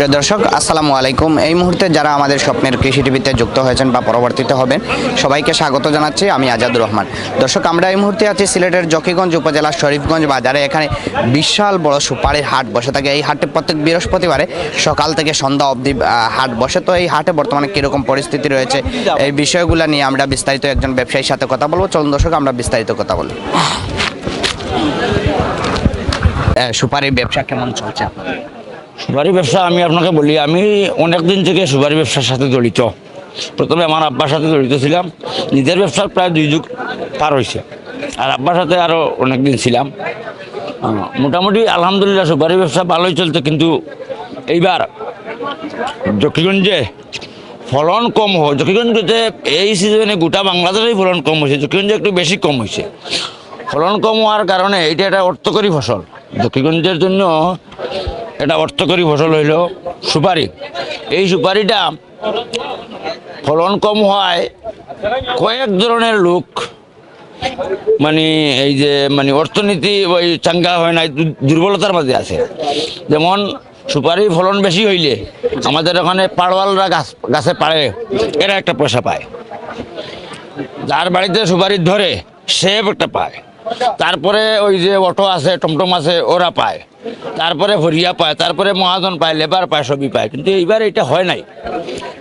প্রিয় দর্শক, আসসালামু আলাইকুম। এই মুহূর্তে যারা আমাদের স্বপ্নের কৃষি টিভিতে যুক্ত হয়েছেন বা পরবর্তীতে হবেন, সবাইকে স্বাগত জানাচ্ছি, আমি আজাদুর রহমান। দর্শক, আমরা এই মুহূর্তে আছি সিলেটের জকিগঞ্জ উপজেলার শরীফগঞ্জ বাজারে। এখানে বিশাল বড় সুপারির হাট বসে থাকে। এই হাটে প্রত্যেক বৃহস্পতিবারে সকাল থেকে সন্ধ্যা অবধি হাট বসে। তো এই হাটে বর্তমানে কীরকম পরিস্থিতি রয়েছে, এই বিষয়গুলো নিয়ে আমরা বিস্তারিত একজন ব্যবসায়ীর সাথে কথা বলব। চলুন দর্শক, আমরা বিস্তারিত কথা বলি। সুপারির ব্যবসা কেমন চলছে আপনাদের? সুপারি ব্যবসা আমি আপনাকে বলি, আমি অনেক দিন থেকে সুপারি ব্যবসার সাথে জড়িত। প্রথমে আমার আব্বার সাথে জড়িত ছিলাম, নিজের ব্যবসার প্রায় দুই যুগ পার হয়েছে আর আব্বার সাথে আরও অনেক দিন ছিলাম। মোটামুটি আলহামদুলিল্লাহ সুপারি ব্যবসা ভালোই চলছে, কিন্তু এইবার জকিগঞ্জে ফলন কম হয় জকিগঞ্জতে এই সিজনে গোটা বাংলাদেশেই ফলন কম হয়েছে, জকিগঞ্জে একটু বেশি কম হয়েছে। ফলন কম হওয়ার কারণে এটা একটা অর্থকরী ফসল। জকিগঞ্জের জন্য এটা অর্থকরী ফসল হইল সুপারি। এই সুপারিটা ফলন কম হওয়ায় কয়েক ধরনের লোক মানে এই যে মানে অর্থনীতি ওই চাঙ্গা হয় না দুর্বলতার মাঝে আছে। যেমন সুপারি ফলন বেশি হইলে আমাদের ওখানে পাড়ওয়ালরা গাছ, গাছে পাড়ে, এরা একটা পয়সা পায়। যার বাড়িতে সুপারি ধরে সে একটা পায়। তারপরে ওই যে অটো আছে টমটম আছে ওরা পায়। তারপরে হরিয়া পায় তারপরে মহাজন পায় লেবার পায় সবই পায়। কিন্তু এইবার এটা হয় নাই।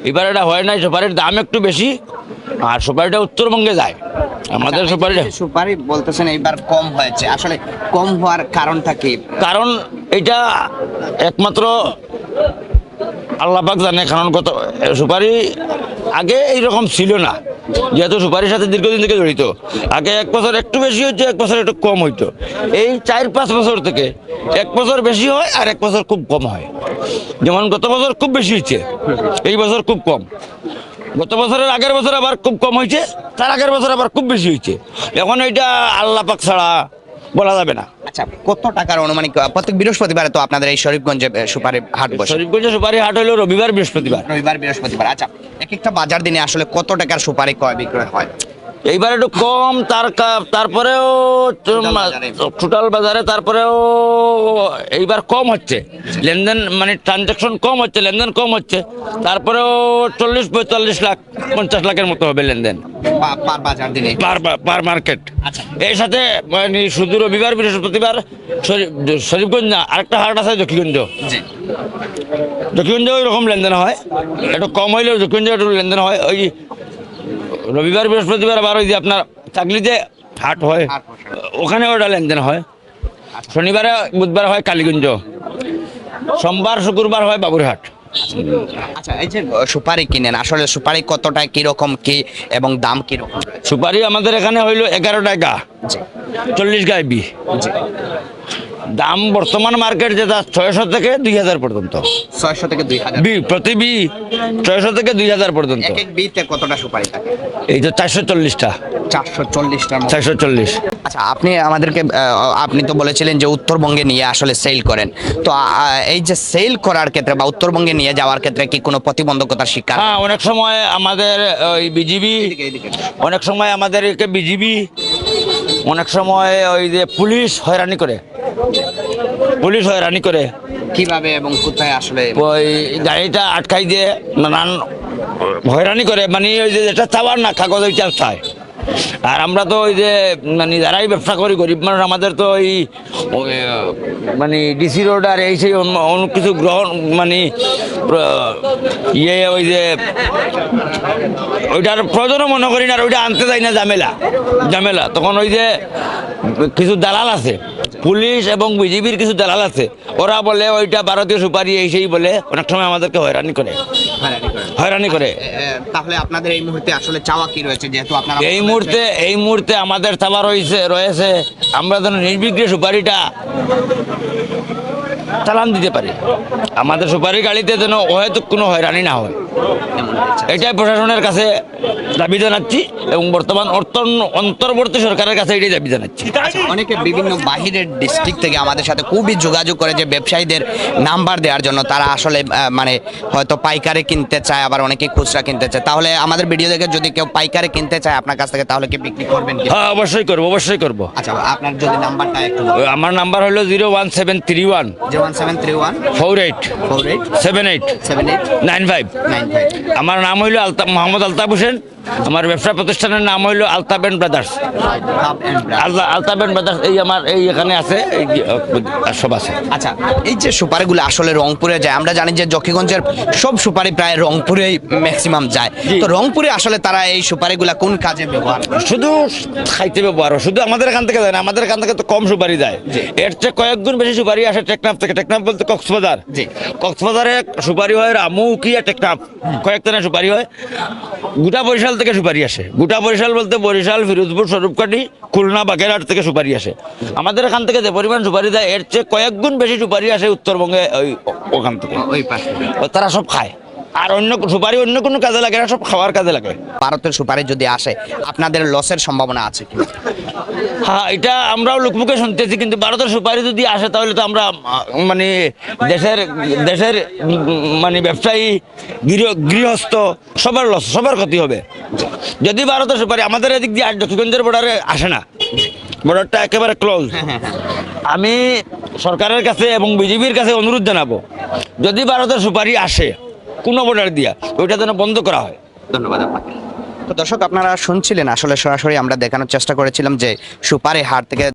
এবার এটা হয় নাই সুপারির দাম একটু বেশি আর সুপারিটা উত্তরবঙ্গে যায়। আমাদের সুপারিটা আচ্ছা, সুপারি বলতেছেন এইবার কম হয়েছে। আসলে কম হওয়ার কারণটা কি? কারণ এটা একমাত্র আল্লাপাক জানে কারণ কত সুপারি আগে এইরকম ছিল না। যেহেতু সুপারির সাথে দীর্ঘদিন থেকে জড়িত, আগে এক বছর একটু বেশি হইতো, এক বছর একটু কম হইতো। এই চার পাঁচ বছর থেকে এক বছর বেশি হয় আর এক বছর খুব কম হয়। যেমন গত বছর খুব বেশি হচ্ছে এই বছর খুব কম। গত বছরের আগের বছর আবার খুব কম হয়েছে তার আগের বছর আবার খুব বেশি হয়েছে এখন এটা আল্লাপাক ছাড়া বলা যাবে না। আচ্ছা কত টাকার অনুমানিক প্রত্যেক বৃহস্পতিবারে তো আপনাদের এই শরীফগঞ্জে সুপারি হাট বসে? শরীফগঞ্জে সুপারি হাট হলো রবিবার বৃহস্পতিবার। রবিবার বৃহস্পতিবার। আচ্ছা এক একটা বাজার দিনে আসলে কত টাকার সুপারি ক্রয় বিক্রয় হয়? এইবার একটু কম তার তারপরেও টোটাল বাজারে। তারপরেও এইবার কম হচ্ছে। লেনদেন মানে ট্রানজাকশন কম হচ্ছে লেনদেন কম হচ্ছে। তারপরেও চল্লিশ পঁয়তাল্লিশ লাখ পঞ্চাশ লাখের মতো হবে লেনদেন। Per market. আচ্ছা। এর সাথে মানে শুধু রবিবার বৃহস্পতিবার শরীফ- শরীফগঞ্জ না আরেকটা হাট আছে জকিগঞ্জ। জি। জকিগঞ্জ ওই রকম লেনদেন হয়। একটু কম হইলেও জকিগঞ্জ একটু লেনদেন হয়। ওই রবিবার বৃহস্পতিবার ওই যে আপনার চাকলিতে হাট হয়। ওখানে ওটা লেনদেন হয়। শনিবারে বুধবার হয় কালীগঞ্জ। সোমবার শুক্রবার হয় বাবুরহাট। আচ্ছা এই যে সুপারি কিনেন আসলে সুপারি কতটা কীরকম কি এবং দাম কীরকম সুপারি আমাদের এখানে হইল এগারো টাকা চল্লিশ গায়ে বি জি। দাম বর্তমান মার্কেট যেটা ছয়শো থেকে দুই হাজার পর্যন্ত। ছয়শো থেকে দুই হাজার। বি প্রতি বি ছয়শো থেকে দুই হাজার পর্যন্ত। এক এক বিতে কতটা সুপারি থাকে? এই তো চারশো চল্লিশটা। চারশো চল্লিশটার মতো চারশো চল্লিশ। আচ্ছা আপনি আমাদেরকে আপনি তো বলেছিলেন যে উত্তরবঙ্গে নিয়ে আসলে সেল করেন। তো এই যে সেল করার ক্ষেত্রে বা উত্তরবঙ্গে নিয়ে যাওয়ার ক্ষেত্রে কি কোনো প্রতিবন্ধকতার শিকার? হ্যাঁ অনেক সময় আমাদের ওই বিজিবি অনেক সময় আমাদের বিজিবি অনেক সময় ওই যে পুলিশ হয়রানি করে। পুলিশ হয়রানি করে। কীভাবে এবং কোথায় আসলে? ওই গাড়িটা আটকাই দিয়ে নানান হয়রানি করে মানে ওই যে যেটা চাওয়ার না কাগজ ওইটা চায়। আর আমরা তো ওই যে মানে যারাই ব্যবসা করি গরিব মানুষ আমাদের তো ওই মানে ডিসি রোড আর এই সেই অন্য কিছু গ্রহণ মানে ইয়ে ওই যে ওইটার প্রয়োজনও মনে করি না আর ওইটা আনতে যাই না ঝামেলা ঝামেলা। তখন ওই যে কিছু দালাল আছে পুলিশ এবং বিজেপির কিছু দালাল আছে। ওরা বলে ওইটা ভারতীয় সুপারি এসেই সেই বলে। অনেক সময় আমাদেরকে হয়রানি করে। হয়রানি করে। এ, তাহলে আপনাদের এই মুহূর্তে আসলে চাওয়া কি রয়েছে? যেহেতু আপনারা এই মুহূর্তে এই মুহূর্তে আমাদের চাওয়া রয়েছে রয়েছে আমরা যেন নির্বিঘ্নে সুপারিটা চালান দিতে পারি। আমাদের সুপারি গাড়িতে যেন হয়তো কোনো হয়রানি না হয়। এটাই প্রশাসনের কাছে দাবি জানাচ্ছি এবং বর্তমান অর্থ- অন্তর্বর্তী সরকারের কাছে এটাই দাবি জানাচ্ছি। অনেকে বিভিন্ন বাহিরের ডিস্ট্রিক্ট থেকে আমাদের সাথে খুবই যোগাযোগ করে যে ব্যবসায়ীদের নাম্বার দেওয়ার জন্য তারা আসলে মানে হয়তো পাইকারে কিনতে চায় আবার অনেকে খুচরা কিনতে চায়। তাহলে আমাদের ভিডিও দেখে যদি কেউ পাইকারে কিনতে চায় আপনার কাছ থেকে তাহলে কি বিক্রি করবেন হ্যাঁ অবশ্যই করব অবশ্যই করব। আচ্ছা আপনার যদি নাম্বারটা একটু আমার নাম্বার হলো zero one seven three one one seven three one four eight four eight seven eight seven eight nine five nine five আমার নাম হইল আলতা মোহাম্মদ আলতাফ হোসেন আমার ব্যবসা প্রতিষ্ঠানের নাম হইল আলতাফ এন্ড ব্রাদার্স আলতা আলতাফ এন্ড ব্রাদার্স এই আমার এই এখানে আছে সব আছে। আচ্ছা এই যে সুপারিগুলো আসলে রংপুরে যায় আমরা জানি যে জকিগঞ্জের সব সুপারি প্রায় রংপুরেই ম্যাক্সিমাম যায়। তো রংপুরে আসলে তারা এই সুপারিগুলা কোন কাজে ব্যবহার শুধু খাইতে ব্যবহার। শুধু আমাদের এখান থেকে যায় না আমাদের এখান থেকে তো কম সুপারি যায়। এর চেয়ে কয়েক গুণ বেশি সুপারি আসে টেকনাফ থেকে। টেকনাফ বলতে কক্সবাজার। জি। কক্সবাজারে সুপারি হয় রামুকিয়া টেকনাফ? কয়েক সুপারি হয়। গোটা বরিশাল থেকে সুপারি আসে। গোটা বরিশাল বলতে বরিশাল ফিরোজপুর স্বরূপকাঠি খুলনা বাগেরহাট থেকে সুপারি আসে। আমাদের এখান থেকে যে পরিমাণ সুপারি দেয় এর চেয়ে কয়েক গুণ বেশি সুপারি আসে উত্তরবঙ্গে ওই ওখান থেকে। ওই পাশে। ও তারা সব খায়। আর অন্য সুপারি অন্য কোনো কাজে লাগে না সব খাওয়ার কাজে লাগে। ভারতের সুপারি যদি আসে আপনাদের লসের সম্ভাবনা আছে কি? হ্যাঁ এটা আমরাও লোকমুখে শুনতেছি কিন্তু ভারতের সুপারি যদি আসে তাহলে তো আমরা মানে দেশের দেশের মানে ব্যবসায়ী গৃহ গৃহস্থ সবার লস সবার ক্ষতি হবে। যদি ভারতের সুপারি আমাদের এদিক দিয়ে দক্ষিণগঞ্জের বর্ডারে আসে না বর্ডারটা একেবারে ক্লোজ আমি সরকারের কাছে এবং বিজেপির কাছে অনুরোধ জানাব যদি ভারতের সুপারি আসে কোনো বর্ডার দিয়া ওইটা যেন বন্ধ করা হয়। ধন্যবাদ আপনাকে। তো দর্শক আপনারা শুনছিলেন আসলে সরাসরি আমরা দেখানোর চেষ্টা করেছিলাম যে সুপারি হাট থেকে